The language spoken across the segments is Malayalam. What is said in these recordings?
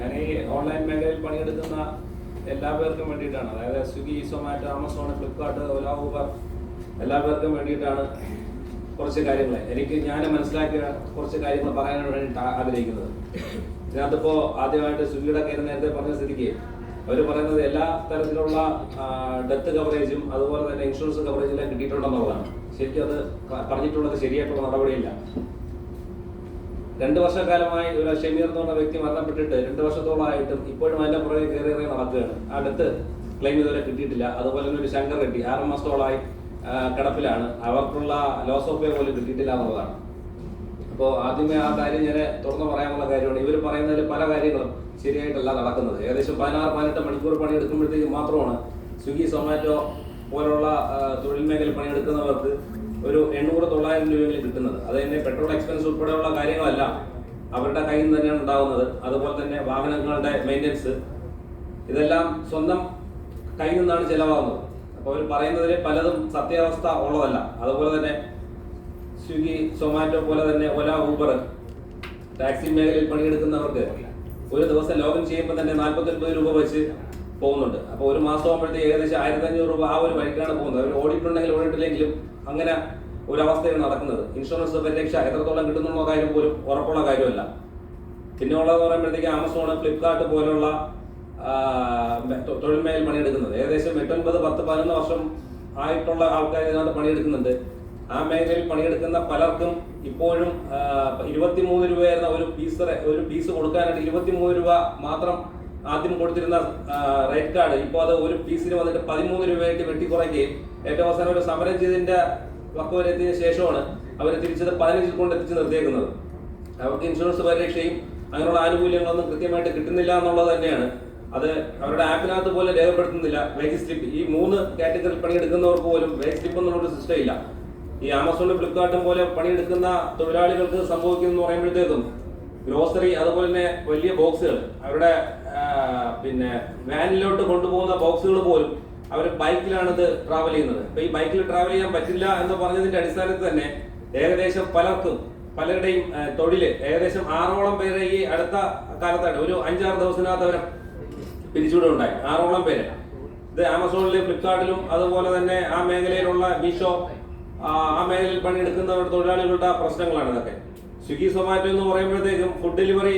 ഞാൻ ഈ ഓൺലൈൻ മേഖലയിൽ പണിയെടുക്കുന്ന എല്ലാ പേർക്കും വേണ്ടിയിട്ടാണ്. അതായത് സ്വിഗ്ഗി സൊമാറ്റോ ആമസോൺ ഫ്ലിപ്കാർട്ട് ഓല ഊബർ എല്ലാ പേർക്കും വേണ്ടിയിട്ടാണ് കുറച്ച് കാര്യങ്ങൾ. എനിക്ക് ഞാൻ മനസ്സിലാക്കിയ കുറച്ച് കാര്യങ്ങൾ പറയാനാണ് വേണ്ടിയിട്ട് ആഗ്രഹിക്കുന്നത്. ഇതിനകത്തിപ്പോൾ ആദ്യമായിട്ട് സ്വിഗ്ഗിയുടെ കാര്യം നേരത്തെ പറഞ്ഞ സ്ഥിതിക്ക് അവർ പറയുന്നത് എല്ലാ തരത്തിലുള്ള ഡെത്ത് കവറേജും അതുപോലെ തന്നെ ഇൻഷുറൻസ് കവറേജും എല്ലാം കിട്ടിയിട്ടുണ്ടെന്നുള്ളതാണ്. ശരിക്കും അത് പറഞ്ഞിട്ടുള്ളത് ശരിയായിട്ടുള്ള നടപടിയില്ല. രണ്ട് വർഷക്കാലമായി ഒരു ഷമീർ എന്ന് പറഞ്ഞ വ്യക്തി മരണപ്പെട്ടിട്ട് രണ്ട് വർഷത്തോളമായിട്ടും ഇപ്പോഴും അതിന്റെ പുറകെ കയറി ഇറങ്ങി നടക്കുകയാണ്. അടുത്ത് ക്ലെയിം ഇതുവരെ കിട്ടിയിട്ടില്ല. അതുപോലെ തന്നെ ഒരു ശങ്കർ റെഡ്ഡി ആറ് മാസത്തോളമായി കിടപ്പിലാണ്. അവർക്കുള്ള ലോസ് ഓഫ് പേ പോലും കിട്ടിയിട്ടില്ല എന്നുള്ളതാണ്. അപ്പോൾ ആദ്യമേ ആ കാര്യം ഞാൻ തുറന്നു പറയാനുള്ള കാര്യമാണ്. ഇവർ പറയുന്നതിൽ പല കാര്യങ്ങളും ശരിയായിട്ടല്ല നടക്കുന്നത്. ഏകദേശം പതിനാറ് പതിനെട്ട് മണിക്കൂർ പണിയെടുക്കുമ്പോഴത്തേക്ക് മാത്രമാണ് സ്വിഗ്ഗി സൊമാറ്റോ പോലുള്ള തൊഴിൽ മേഖല പണിയെടുക്കുന്നവർക്ക് ഒരു എണ്ണൂറ് തൊള്ളായിരം രൂപയെങ്കിലും കിട്ടുന്നത്. അത് തന്നെ പെട്രോൾ എക്സ്പെൻസ് ഉൾപ്പെടെയുള്ള കാര്യങ്ങളെല്ലാം അവരുടെ കയ്യിൽ നിന്ന് തന്നെയാണ് ഉണ്ടാകുന്നത് അതുപോലെ തന്നെ വാഹനങ്ങളുടെ മെയിന്റനൻസ് ഇതെല്ലാം സ്വന്തം കയ്യിൽ നിന്നാണ് ചിലവാകുന്നത്. അപ്പോൾ അവർ പറയുന്നതിൽ പലതും സത്യാവസ്ഥ ഉള്ളതല്ല. അതുപോലെ തന്നെ സ്വിഗ്ഗി സൊമാറ്റോ പോലെ തന്നെ ഒല ഊബർ ടാക്സി മേഖലയിൽ പണിയെടുക്കുന്നവർക്ക് ഒരു ദിവസം ലോഗിൻ ചെയ്യുമ്പോൾ തന്നെ നാൽപ്പത്തൊൻപത് രൂപ വെച്ച് പോകുന്നുണ്ട്. അപ്പോൾ ഒരു മാസം ആകുമ്പോഴത്തേക്ക് ഏകദേശം ആയിരത്തി അഞ്ഞൂറ് രൂപ ആ ഒരു വഴിക്കാണ് പോകുന്നത്. അവർ ഓടിയിട്ടുണ്ടെങ്കിൽ ഓടിയിട്ടില്ലെങ്കിലും അങ്ങനെ ഒരു അവസ്ഥയാണ് നടക്കുന്നത്. ഇൻഷുറൻസ് പരിരക്ഷ എത്രത്തോളം കിട്ടുന്നുള്ള കാര്യം പോലും ഉറപ്പുള്ള കാര്യമല്ല. പിന്നെ ഉള്ളതെന്ന് പറയുമ്പോഴത്തേക്ക് ആമസോൺ ഫ്ലിപ്കാർട്ട് പോലുള്ള തൊഴിൽ മേഖലയിൽ പണിയെടുക്കുന്നത്. ഏകദേശം എട്ടൊൻപത് പത്ത് പതിനൊന്ന് വർഷം ആയിട്ടുള്ള ആൾക്കാർ ഇതിനകത്ത് പണിയെടുക്കുന്നുണ്ട്. ആ മേഖലയിൽ പണിയെടുക്കുന്ന പലർക്കും ഇപ്പോഴും ഇരുപത്തിമൂന്ന് രൂപയായിരുന്ന ഒരു പീസ് ഒരു പീസ് കൊടുക്കാനായിട്ട് ഇരുപത്തിമൂന്ന് രൂപ മാത്രം ആദ്യം കൊടുത്തിരുന്ന റേറ്റ് കാർഡ് ഇപ്പോൾ അത് ഒരു പീസിന് വന്നിട്ട് പതിമൂന്ന് രൂപയായിട്ട് വെട്ടിക്കുറയ്ക്കുകയും ഏറ്റവും അവസാനം ഒരു സമരം ചെയ്തതിന്റെ വക്കുവരെത്തിയതിനു ശേഷമാണ് അവർ തിരിച്ചത് പതിനഞ്ചിൽ കൊണ്ട് എത്തിച്ച് നിർത്തിയേക്കുന്നത്. അവർക്ക് ഇൻഷുറൻസ് പരിരക്ഷയും അങ്ങനെയുള്ള ആനുകൂല്യങ്ങളൊന്നും കൃത്യമായിട്ട് കിട്ടുന്നില്ല എന്നുള്ളത് തന്നെയാണ്. അത് അവരുടെ ആപ്പിനകത്ത് പോലെ രേഖപ്പെടുത്തുന്നില്ല. വേജ് സ്ലിപ്പ് ഈ മൂന്ന് കാറ്റഗറിയിൽ പണിയെടുക്കുന്നവർക്ക് പോലും വേജ് സ്ലിപ്പ് എന്നുള്ളൊരു സിസ്റ്റം ഇല്ല. ഈ ആമസോണും ഫ്ലിപ്കാർട്ടും പോലെ പണിയെടുക്കുന്ന തൊഴിലാളികൾക്ക് സംഭവിക്കുന്നു പറയുമ്പോഴത്തേക്കും ഗ്രോസറി അതുപോലെ തന്നെ വലിയ ബോക്സുകൾ അവരുടെ പിന്നെ വാനിലോട്ട് കൊണ്ടുപോകുന്ന ബോക്സുകൾ പോലും അവർ ബൈക്കിലാണ് ട്രാവൽ ചെയ്യുന്നത്. അപ്പൊ ഈ ബൈക്കിൽ ട്രാവൽ ചെയ്യാൻ പറ്റില്ല എന്ന് പറഞ്ഞതിന്റെ അടിസ്ഥാനത്തിൽ തന്നെ ഏകദേശം പലർക്കും പലരുടെയും തൊഴിൽ ഏകദേശം ആറോളം പേരെ ഈ അടുത്ത കാലത്തായിട്ട് ഒരു അഞ്ചാറ് ദിവസത്തിനകത്ത് അവരെ പിരിച്ചുവിടുണ്ടായി ആറോളം പേര്. ഇത് ആമസോണിലും ഫ്ലിപ്കാർട്ടിലും അതുപോലെ തന്നെ ആ മേഖലയിലുള്ള മീഷോ ആ മേഖലയിൽ പണിയെടുക്കുന്നവരുടെ തൊഴിലാളികളുടെ പ്രശ്നങ്ങളാണ് ഇതൊക്കെ. സ്വിഗ്ഗി സൊമാറ്റോ എന്ന് പറയുമ്പോഴത്തേക്കും ഫുഡ് ഡെലിവറി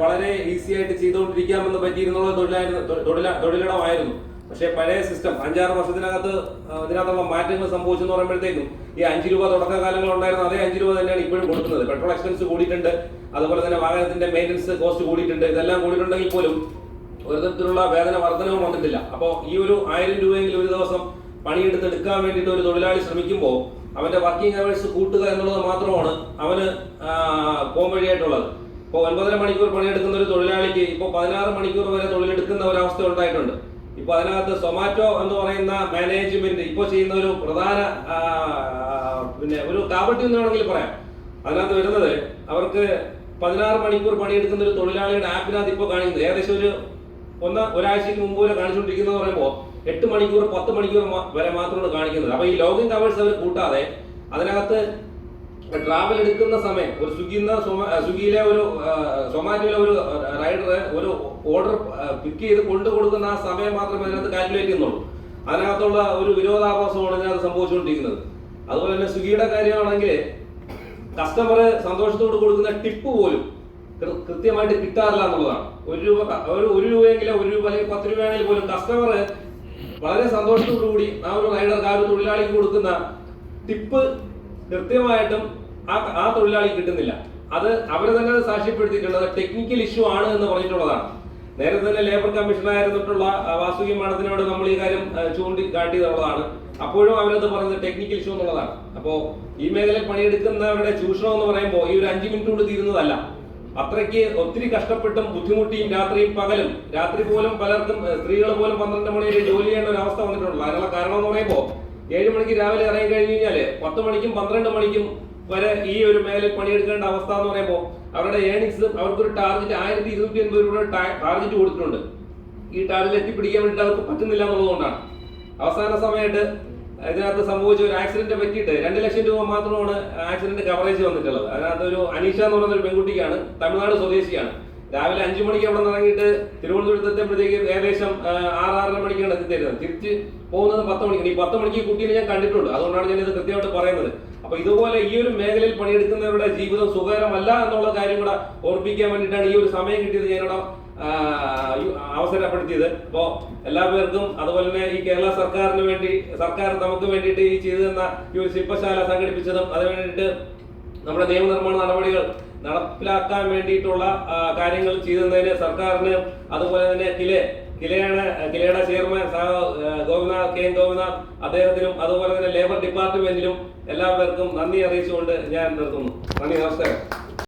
വളരെ ഈസി ആയിട്ട് ചെയ്തുകൊണ്ടിരിക്കാമെന്ന് പറ്റിയിരുന്നുള്ള തൊഴിലായിരുന്നു തൊഴില തൊഴിലിടമായിരുന്നു. പക്ഷേ പഴയ സിസ്റ്റം അഞ്ചാറ് വർഷത്തിനകത്ത് ഇതിനകത്തുള്ള മാറ്റങ്ങൾ സംഭവിച്ചെന്ന് പറയുമ്പോഴത്തേക്കും ഈ അഞ്ച് രൂപ തുടക്കകാലങ്ങൾ ഉണ്ടായിരുന്ന അതേ അഞ്ച് രൂപ തന്നെയാണ് ഇപ്പോഴും കൊടുക്കുന്നത്. പെട്രോൾ എക്സ്പെൻസ് കൂടിയിട്ടുണ്ട് അതുപോലെ തന്നെ വാഹനത്തിന്റെ മെയിന്റനൻസ് കോസ്റ്റ് കൂടിയിട്ടുണ്ട്. ഇതെല്ലാം കൂടിയിട്ടുണ്ടെങ്കിൽ പോലും ഒരു തരത്തിലുള്ള വേതന വർധനവും വന്നിട്ടില്ല. അപ്പോൾ ഈ ഒരു ആയിരം രൂപയെങ്കിലും ഒരു ദിവസം പണിയെടുത്തെടുക്കാൻ വേണ്ടിയിട്ട് ഒരു തൊഴിലാളി ശ്രമിക്കുമ്പോൾ അവന്റെ വർക്കിംഗ് അവേഴ്സ് കൂട്ടുക എന്നുള്ളത് മാത്രമാണ് അവന് ആ, പോംവഴിയായിട്ടുള്ളത് ഇപ്പോൾ ഒൻപതര മണിക്കൂർ പണിയെടുക്കുന്ന ഒരു തൊഴിലാളിക്ക് ഇപ്പോൾ പതിനാറ് മണിക്കൂർ വരെ തൊഴിലെടുക്കുന്ന ഒരവസ്ഥ ഉണ്ടായിട്ടുണ്ട്. ഇപ്പോൾ അതിനകത്ത് സൊമാറ്റോ എന്ന് പറയുന്ന മാനേജ്മെന്റ് ഇപ്പോൾ ചെയ്യുന്ന ഒരു പ്രധാന പിന്നെ ഒരു കാപട്യം എന്ന് വേണമെങ്കിൽ പറയാം. അതിനകത്ത് വരുന്നത് അവർക്ക് പതിനാറ് മണിക്കൂർ പണിയെടുക്കുന്ന ഒരു തൊഴിലാളിയുടെ ആപ്പിനകത്ത് ഇപ്പോൾ കാണിക്കുന്നത്. ഏകദേശം ഒരു ഒന്ന് ഒരാഴ്ചയ്ക്ക് മുമ്പ് വരെ കാണിച്ചുകൊണ്ടിരിക്കുന്നത് പറയുമ്പോൾ എട്ട് മണിക്കൂർ പത്ത് മണിക്കൂർ വരെ മാത്രമാണ് കാണിക്കുന്നത്. അപ്പൊ ഈ ലോഗിൻ കവേഴ്സ് അവർ കൂട്ടാതെ അതിനകത്ത് ട്രാവൽ എടുക്കുന്ന സമയം ഒരു സ്വിഗ്ഗിന്ന് സ്വിഗ്ഗിയിലെ ഒരു സൊമാറ്റോയിലെ ഒരു റൈഡർ ഒരു ഓർഡർ പിക്ക് ചെയ്ത് കൊണ്ടു കൊടുക്കുന്ന ആ സമയം മാത്രമേ അതിനകത്ത് കാൽക്കുലേറ്റ് ചെയ്യുന്നുള്ളൂ. അതിനകത്തുള്ള ഒരു വിരോധാഭാസമാണ് ഇതിനകത്ത് സംഭവിച്ചുകൊണ്ടിരിക്കുന്നത്. അതുപോലെ തന്നെ സ്വിഗ്ഗിയുടെ കാര്യമാണെങ്കിൽ കസ്റ്റമർ സന്തോഷത്തോട് കൊടുക്കുന്ന ടിപ്പ് പോലും കൃത്യമായിട്ട് കിട്ടാറില്ല എന്നുള്ളതാണ്. ഒരു രൂപ ഒരു ഒരു രൂപയെങ്കിലും ഒരു രൂപ അല്ലെങ്കിൽ പത്ത് രൂപയാണെങ്കിൽ പോലും കസ്റ്റമർ വളരെ സന്തോഷത്തോടുകൂടി ആ ഒരു റൈഡർക്ക് ആ ഒരു തൊഴിലാളിക്ക് കൊടുക്കുന്ന ടിപ്പ് കൃത്യമായിട്ടും ആ ആ തൊഴിലാളിക്ക് കിട്ടുന്നില്ല. അത് അവർ തന്നെ സാക്ഷ്യപ്പെടുത്തിയിട്ടുള്ളത് ടെക്നിക്കൽ ഇഷ്യൂ ആണ് എന്ന് പറഞ്ഞിട്ടുള്ളതാണ്. നേരത്തെ തന്നെ ലേബർ കമ്മീഷണറായിരുന്നിട്ടുള്ള വാസുകി മാഡത്തിനോട് നമ്മൾ ഈ കാര്യം ചൂണ്ടിക്കാട്ടിയതുള്ളതാണ് അപ്പോഴും അവരത് പറയുന്നത് ടെക്നിക്കൽ ഇഷ്യൂ എന്നുള്ളതാണ്. അപ്പോൾ ഈ മേഖലയിൽ പണിയെടുക്കുന്നവരുടെ ചൂഷണം എന്ന് പറയുമ്പോൾ ഈ ഒരു അഞ്ച് മിനിറ്റ് കൊണ്ട് തീരുന്നതല്ല. അത്രയ്ക്ക് ഒത്തിരി കഷ്ടപ്പെട്ടും ബുദ്ധിമുട്ടിയും രാത്രിയും പകലും രാത്രി പോലും പലർക്കും സ്ത്രീകൾ പോലും പന്ത്രണ്ട് മണി വരെ ജോലി ചെയ്യേണ്ട ഒരു അവസ്ഥ വന്നിട്ടുണ്ട് അതിനുള്ള കാരണം എന്ന് പറയുമ്പോൾ ഏഴ് മണിക്ക് രാവിലെ ഇറങ്ങി കഴിഞ്ഞ് കഴിഞ്ഞാൽ പത്ത് മണിക്കും പന്ത്രണ്ട് മണിക്കും വരെ ഈ ഒരു മേഖലയിൽ പണിയെടുക്കേണ്ട അവസ്ഥ എന്ന് പറയുമ്പോൾ അവരുടെ ഏണിങ്സ് അവർക്കൊരു ടാർഗറ്റ് ആയിരത്തി ഇരുന്നൂറ്റി എൺപത് രൂപയുടെ ടാർഗറ്റ് കൊടുത്തിട്ടുണ്ട്. ഈ ടാർഗറ്റ് എത്തിപ്പിടിക്കാൻ വേണ്ടിയിട്ട് അവർക്ക് പറ്റുന്നില്ല എന്നുള്ളതുകൊണ്ടാണ്. അവസാന സമയത്ത് ഇതിനകത്ത് സംഭവിച്ച ഒരു ആക്സിഡന്റ് പറ്റിയിട്ട് രണ്ട് ലക്ഷം രൂപ മാത്രമാണ് ആക്സിഡന്റ് കവറേജ് വന്നിട്ടുള്ളത്. അതിനകത്ത് ഒരു അനീഷ എന്ന് പറയുന്ന ഒരു പെൺകുട്ടിക്കാണ് തമിഴ്നാട് സ്വദേശിയാണ്. രാവിലെ അഞ്ചു മണിക്ക് അവിടെ നിന്ന് ഇറങ്ങിയിട്ട് തിരുവനന്തപുരത്ത് എത്തുമ്പോഴത്തേക്കും ഏകദേശം ആറ് ആറര മണിക്കാണ് എത്തിത്തരുന്നത്. തിരിച്ച് പോകുന്നത് പത്ത് മണിക്ക് ഈ പത്ത് മണിക്ക് കുട്ടീനെ ഞാൻ കണ്ടിട്ടുണ്ട്. അതുകൊണ്ടാണ് ഞാൻ ഇത് കൃത്യമായിട്ട് പറയുന്നത്. അപ്പൊ ഇതുപോലെ ഈ ഒരു മേഖലയിൽ പണിയെടുക്കുന്നവരുടെ ജീവിതം സുഖകരമല്ല എന്നുള്ള കാര്യം കൂടെ ഓർപ്പിക്കാൻ വേണ്ടിയിട്ടാണ് ഈ ഒരു സമയം കിട്ടിയത് ഞാനിവിടെ അവസരപ്പെടുത്തിയത്. അപ്പോ എല്ലാ പേർക്കും അതുപോലെ തന്നെ ഈ കേരള സർക്കാരിന് വേണ്ടി സർക്കാർ നമുക്ക് വേണ്ടിയിട്ട് ഈ ചെയ്തു തന്ന ഈ ഒരു ശില്പശാല സംഘടിപ്പിച്ചതും അതിനു വേണ്ടിയിട്ട് നമ്മുടെ നിയമനിർമ്മാണ നടപടികൾ നടപ്പിലാക്കാൻ വേണ്ടിയിട്ടുള്ള കാര്യങ്ങൾ ചെയ്തതിന് സർക്കാരിന് അതുപോലെ തന്നെ കിലെ കിലയാണ് കിലയുടെ chairman Gopinath K N Gopinath അദ്ദേഹത്തിനും അതുപോലെ തന്നെ ലേബർ ഡിപ്പാർട്ട്മെന്റിലും എല്ലാവർക്കും നന്ദി അറിയിച്ചുകൊണ്ട് ഞാൻ നിർത്തുന്നു. നന്ദി നമസ്കാരം.